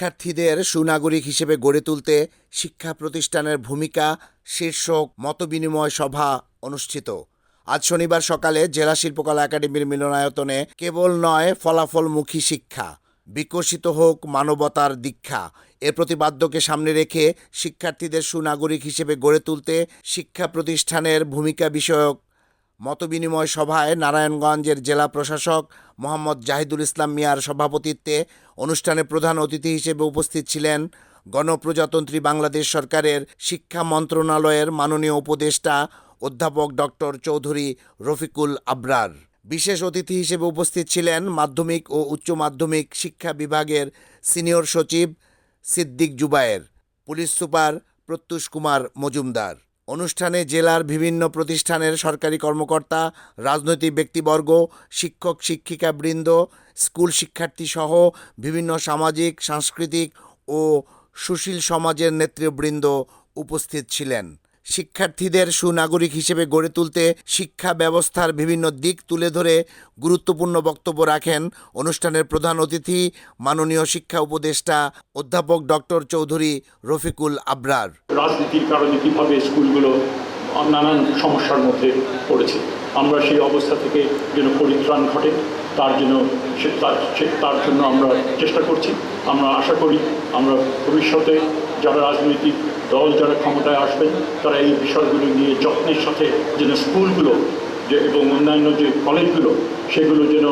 শিক্ষার্থীদের সুনাগরিক হিসেবে গড়ে তুলতে শিক্ষা প্রতিষ্ঠানের ভূমিকা শীর্ষক মতবিনিময় সভা অনুষ্ঠিত। আজ শনিবার সকালে জেলা শিল্পকলা একাডেমির মিলনায়তনে কেবল নয়, ফলাফলমুখী শিক্ষা, বিকশিত হোক মানবতার দীক্ষা এর প্রতিবাদ্যকে সামনে রেখে শিক্ষার্থীদের সুনাগরিক হিসেবে গড়ে তুলতে শিক্ষা প্রতিষ্ঠানের ভূমিকা বিষয়ক মতবিনিময় সভায় নারায়ণগঞ্জের জেলা প্রশাসক মোহাম্মদ জাহিদুল ইসলাম মিয়ার সভাপতিত্বে অনুষ্ঠানে প্রধান অতিথি হিসেবে উপস্থিত ছিলেন গণপ্রজাতন্ত্রী বাংলাদেশ সরকারের শিক্ষা মন্ত্রণালয়ের মাননীয় উপদেষ্টা অধ্যাপক ডক্টর চৌধুরী রফিকুল আবরার। বিশেষ অতিথি হিসেবে উপস্থিত ছিলেন মাধ্যমিক ও উচ্চ মাধ্যমিক শিক্ষা বিভাগের সিনিয়র সচিব সিদ্দিক জুবায়ের, পুলিশ সুপার প্রত্যুষ কুমার মজুমদার। অনুষ্ঠানে জেলার বিভিন্ন প্রতিষ্ঠানের সরকারি কর্মকর্তা, রাজনৈতিক ব্যক্তিবর্গ, শিক্ষক, শিক্ষিকাবৃন্দ, স্কুল শিক্ষার্থীসহ বিভিন্ন সামাজিক, সাংস্কৃতিক ও সুশীল সমাজের নেতৃবৃন্দ উপস্থিত ছিলেন। শিক্ষার্থীদের সুনাগরিক হিসেবে গড়ে তুলতে শিক্ষা ব্যবস্থার বিভিন্ন দিক তুলে ধরে গুরুত্বপূর্ণ বক্তব্য রাখেন অনুষ্ঠানের প্রধান অতিথি মাননীয় শিক্ষা উপদেষ্টা অধ্যাপক ডক্টর চৌধুরী রফিকুল আবরার। রাজনীতির কারণে কীভাবে স্কুলগুলো নানান সমস্যার মধ্যে পড়েছে, আমরা সেই অবস্থা থেকে যেন পরিত্রাণ ঘটে, তার জন্য তার জন্য আমরা চেষ্টা করছি। আমরা আশা করি আমরা ভবিষ্যতে যারা রাজনৈতিক দল যারা ক্ষমতায় আসবেন, তারা এই বিষয়গুলো নিয়ে যত্নের সাথে যেন স্কুলগুলো যে এবং অন্যান্য যে কলেজগুলো, সেগুলো যেন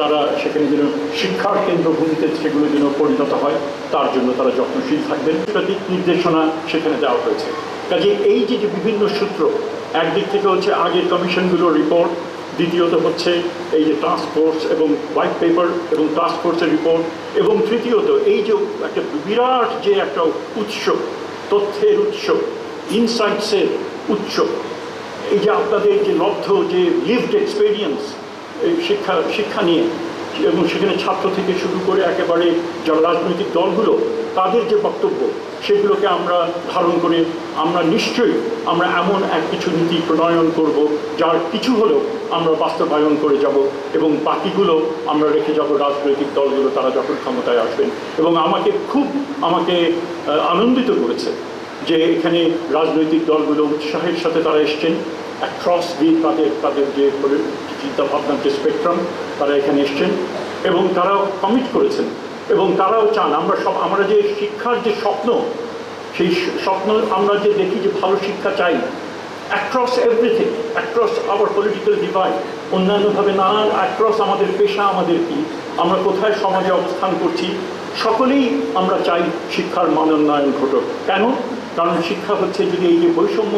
তারা সেখানে যেন শিক্ষার কেন্দ্রভূমিতে সেগুলো যেন পরিণত হয়, তার জন্য তারা যত্নশীল থাকবেন। দিক নির্দেশনা সেখানে দেওয়া হয়েছে। কাজে এই যে যে বিভিন্ন সূত্র, একদিক থেকে হচ্ছে আগের কমিশনগুলোর রিপোর্ট দ্বিতীয়ত হচ্ছে এই যে টাস্ক ফোর্স এবং হোয়াইট পেপার এবং টাস্ক ফোর্সের রিপোর্ট এবং তৃতীয়ত এই যে একটা বিরাট যে একটা উৎস তথ্যের উৎস ইনসাইটসের উৎস। এই যে আপনাদের যে লব্ধ, যে লিভড এক্সপিরিয়েন্স এই শিক্ষা শিক্ষা নিয়ে, এবং সেখানে ছাত্র থেকে শুরু করে একেবারে যারা রাজনৈতিক দলগুলো, তাদের যে বক্তব্য সেগুলোকে আমরা ধারণ করে আমরা নিশ্চয়ই আমরা এমন এক কিছু নীতি প্রণয়ন করব, যার কিছু হলেও আমরা বাস্তবায়ন করে যাব এবং বাকিগুলো আমরা রেখে যাব রাজনৈতিক দলগুলো তারা যখন ক্ষমতায় আসবেন। এবং আমাকে খুব, আমাকে আনন্দিত করেছে যে এখানে রাজনৈতিক দলগুলো উৎসাহের সাথে তারা এসছেন। অ্যাক্রস দি তাদের তাদের যে চিন্তাভাবনার যে স্পেকট্রাম তারা এখানে এসছেন এবং তারাও কমিট করেছেন এবং তারাও চান, আমরা সব, আমরা যে শিক্ষার যে স্বপ্ন, সেই স্বপ্ন আমরা যে দেখি যে ভালো শিক্ষা চাই across everything across our political divide অন্যান্যভাবে নানান অ্যাক্রস আমাদের পেশা, আমাদের কি, আমরা কোথায় সমাজে অবস্থান করছি, সকলেই আমরা চাই শিক্ষার মানোন্নয়ন ঘটক। কেন? কারণ শিক্ষা হচ্ছে যদি এই যে বৈষম্য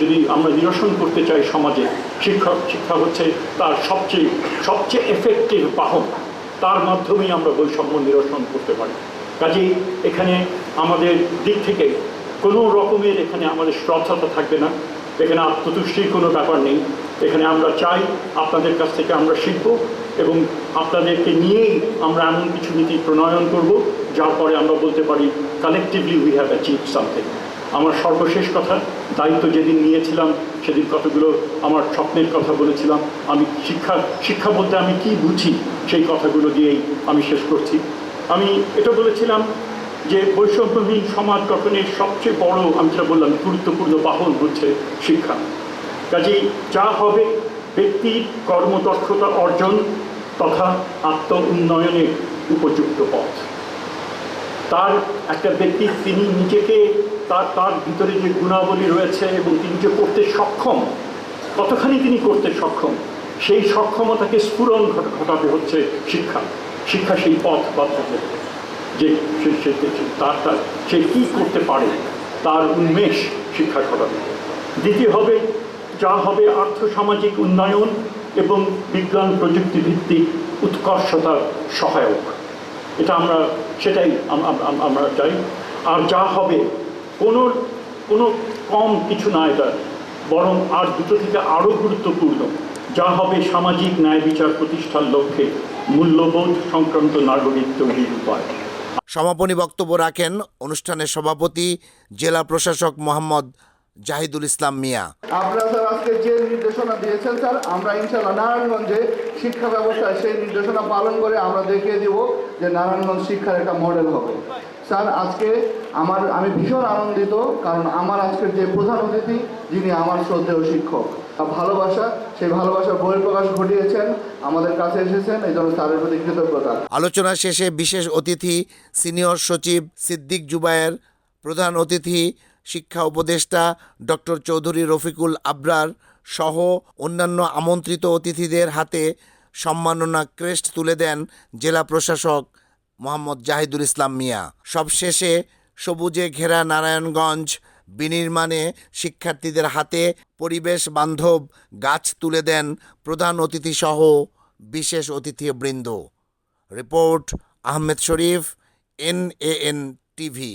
যদি আমরা নিরসন করতে চাই সমাজে শিক্ষক শিক্ষা হচ্ছে তার সবচেয়ে সবচেয়ে এফেক্টিভ বাহন। তার মাধ্যমেই আমরা বৈষম্য নিরসন করতে পারি। কাজেই এখানে আমাদের দিক থেকে কোনো রকমের এখানে আমাদের শ্রদ্ধতা থাকবে না। এখানে আত্মতুষ্টির কোনো ব্যাপার নেই। এখানে আমরা চাই আপনাদের কাছ থেকে আমরা শিখব এবং আপনাদেরকে নিয়েই আমরা এমন কিছু নীতি প্রণয়ন করব, যার পরে আমরা বলতে পারি collectively we have achieve something আমার সর্বশেষ কথা, দায়িত্ব যেদিন নিয়েছিলাম, সেদিন কতগুলো আমার স্বপ্নের কথা বলেছিলাম। আমি শিক্ষা শিক্ষা বলতে আমি কি বুঝি, সেই কথাগুলো দিয়েই আমি শেষ করছি। আমি এটা বলেছিলাম যে বৈষম্যহীন সমাজ গঠনের সবচেয়ে বড়, আমি যেটা বললাম, গুরুত্বপূর্ণ বাহন হচ্ছে শিক্ষা। কাজেই যা হবে ব্যক্তির কর্মদক্ষতা অর্জন তথা আত্ম উন্নয়নের উপযুক্ত পথ। তার একটা ব্যক্তি তিনি নিজেকে তার তার ভিতরে যে গুণাবলী রয়েছে এবং তিনি যে করতে সক্ষম, কতখানি তিনি করতে সক্ষম, সেই সক্ষমতাকে স্ফুরণ ঘটাতে হচ্ছে শিক্ষা। শিক্ষা সেই পথ বাধ্য যে তার তার, সে কী করতে পারে, তার উন্মেষ শিক্ষা ঘটাবে। দ্বিতীয় হবে, যা হবে আর্থসামাজিক উন্নয়ন এবং বিজ্ঞান প্রযুক্তি ভিত্তিক উৎকর্ষতার সহায়ক। এটা আমরা সেটাই আম- আম- আম- আমরা চাই। আর যা হবে, কোনো কোনো কম কিছু না এটা, বরং আর দুটো থেকে আরও গুরুত্বপূর্ণ। যা হবে সামাজিক ন্যায় বিচার প্রতিষ্ঠার লক্ষ্যে মূল্যবোধ সংক্রান্ত নাগরিক তৈরির উপায় সমাপনী বক্তব্য রাখেন অনুষ্ঠানের সভাপতি, জেলা প্রশাসক মোহাম্মদ জাহিদুল ইসলাম মিয়া। আপনারা স্যার আজকে যে নির্দেশনা দিয়েছেন স্যার আমরা ইনশাল্লাহ নারায়ণগঞ্জে শিক্ষা ব্যবস্থায় সেই নির্দেশনা পালন করে আমরা দেখিয়ে দিব যে নারায়ণগঞ্জ শিক্ষার একটা মডেল হবে। স্যার আজকে আমার আমি ভীষণ আনন্দিত কারণ আমার আজকের যে প্রধান অতিথি যিনি আমার শ্রদ্ধেয় শিক্ষক। ভালোবাসা সেই ভালোবাসার বহিঃপ্রকাশ ঘটিয়েছেন আমাদের কাছে এসেছেন এই জন্য স্যারের প্রতি কৃতজ্ঞতা। আলোচনা শেষে বিশেষ অতিথি সিনিয়র সচিব সিদ্দিক জুবায়ের প্রধান অতিথি শিক্ষা উপদেষ্টা ডক্টর চৌধুরী রফিকুল আবরার সহ অন্যান্য আমন্ত্রিত অতিথিদের হাতে সম্মাননা ক্রেস্ট তুলে দেন জেলা প্রশাসক মোহাম্মদ জাহিদুল ইসলাম মিয়া। সবশেষে সবুজে ঘেরা নারায়ণগঞ্জ বিনির্মাণে শিক্ষার্থীদের হাতে পরিবেশ বান্ধব গাছ তুলে দেন প্রধান অতিথিসহ বিশেষ অতিথিবৃন্দ। Report Ahmed Sharif N A N TV.